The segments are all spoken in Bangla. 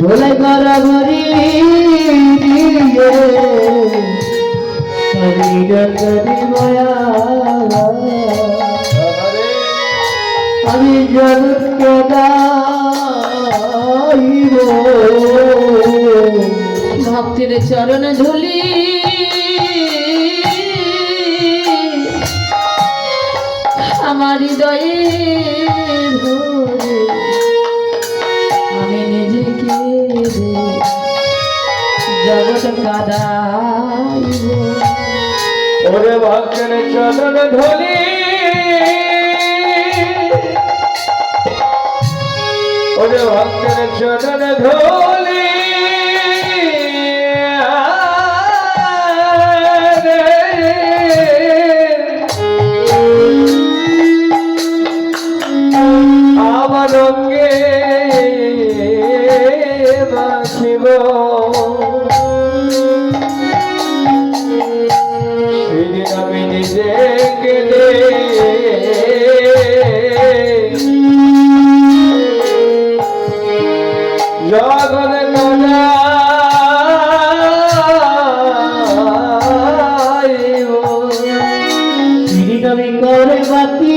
ভোলে গড়াগড়ি দিয়ে আমি জগৎকে গাইব ভক্তের চরণ ধুলি। আমার হৃদয়ে জগৎ কাদাইব ওরে ভক্তের চরণ ধলি ওরে ভক্তের চরণ ধলি আমার অঙ্গে মাখিব গজাইব শ্রীনবী করে বাতি।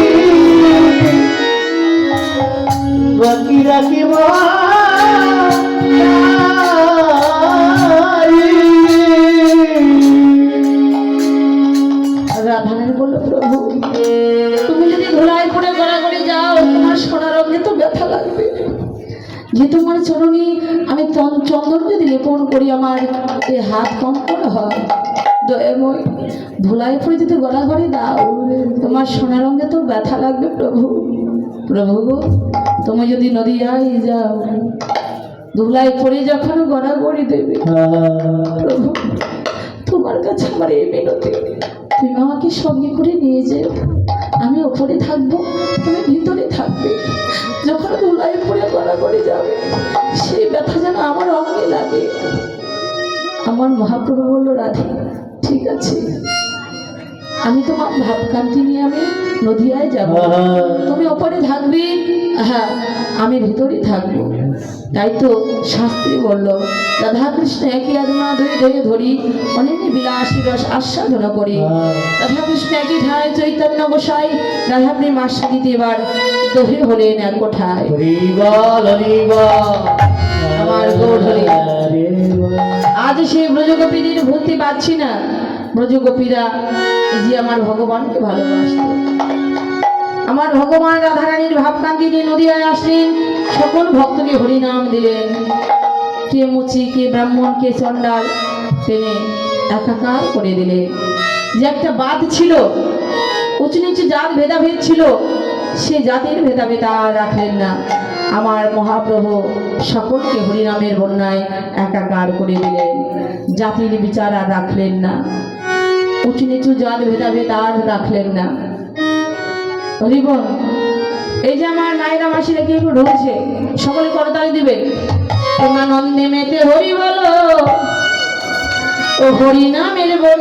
বাকি রাখিব। রাধারানী বলল, প্রভু, তুমি যদি ধুলাই করে গড়াগড়ি যাও, তোমার সোনার অগ্নে তো ব্যথা লাগবে। যে তোমার চরণী আমি চন্দন যদি লেপন করি, আমার এ হাত কম করে হয়। দয়াময় ধুলাই পরে যদি গড়াগড়ি দাও, তোমার সোনার অঙ্গে তো ব্যথা লাগবে প্রভু। প্রভু তুমি যদি নদীয়ায় যাও ধুলাই পরে যখন গড়াগড়ি দেবে। প্রভু, তোমার কাছে আমার এই মিনতি। তুমি আমাকে সঙ্গে করে নিয়ে যেও। আমি ওপরে থাকব, তুমি ভিতরে থাকবে। যখন ধুলাই পরে গড়াগড়ি যাবে, সেই ব্যথা যেন আমার অঙ্গে লাগে। আমার মহাপ্রভু বলল, রাধে, ঠিক আছে। আমি তোমার ভাবকান্তি নিয়ে আমি নদিয়ায় যাব। তুমি ওপরে থাকবে? হ্যাঁ আমি ভিতরে থাকব। তাই তো শাস্ত্রী বলল রাধা কৃষ্ণ একই আদমা ধরে ধরে ধরি অনেক বিলাসী রস আস্বাদন করি। রাধা কৃষ্ণ একই ধায় চৈতন্য গোসাই আশ্বা দিতে এবার দহে হলেন এক কোঠায়। আমার গৌর আজ সেই ব্রজগোপীদের ভুলতে পারছি না। ব্রজগোপীরা যে আমার ভগবানকে ভালোবাসত। আমার ভগবান রাধারানীর ভাবকান্তি নিয়ে নদীয়ায় আসলেন সকল ভক্তকে হরিনাম দিলেন কে মুচি, কে ব্রাহ্মণ, কে চণ্ডাল, টেনে একাকার করে দিলেন যে একটা বাদ ছিল, উঁচু নিচু জাত ভেদাভেদ ছিল, সে জাতির ভেদাভেদ আর রাখলেন না। আমার মহাপ্রভু সকলকে হরিনামের বন্যায় একাকার করে দিলেন। জাতির বিচার আর রাখলেন না। উঁচু নিচু জাত ভেদাভেদ আর রাখলেন না। এই যে আমার নাইরা মাসিরা কি একটু ঢুকছে সকলে করতালি দিবে। তোমার নন্দে মেতে হরি বলো, ও হরি নামের বন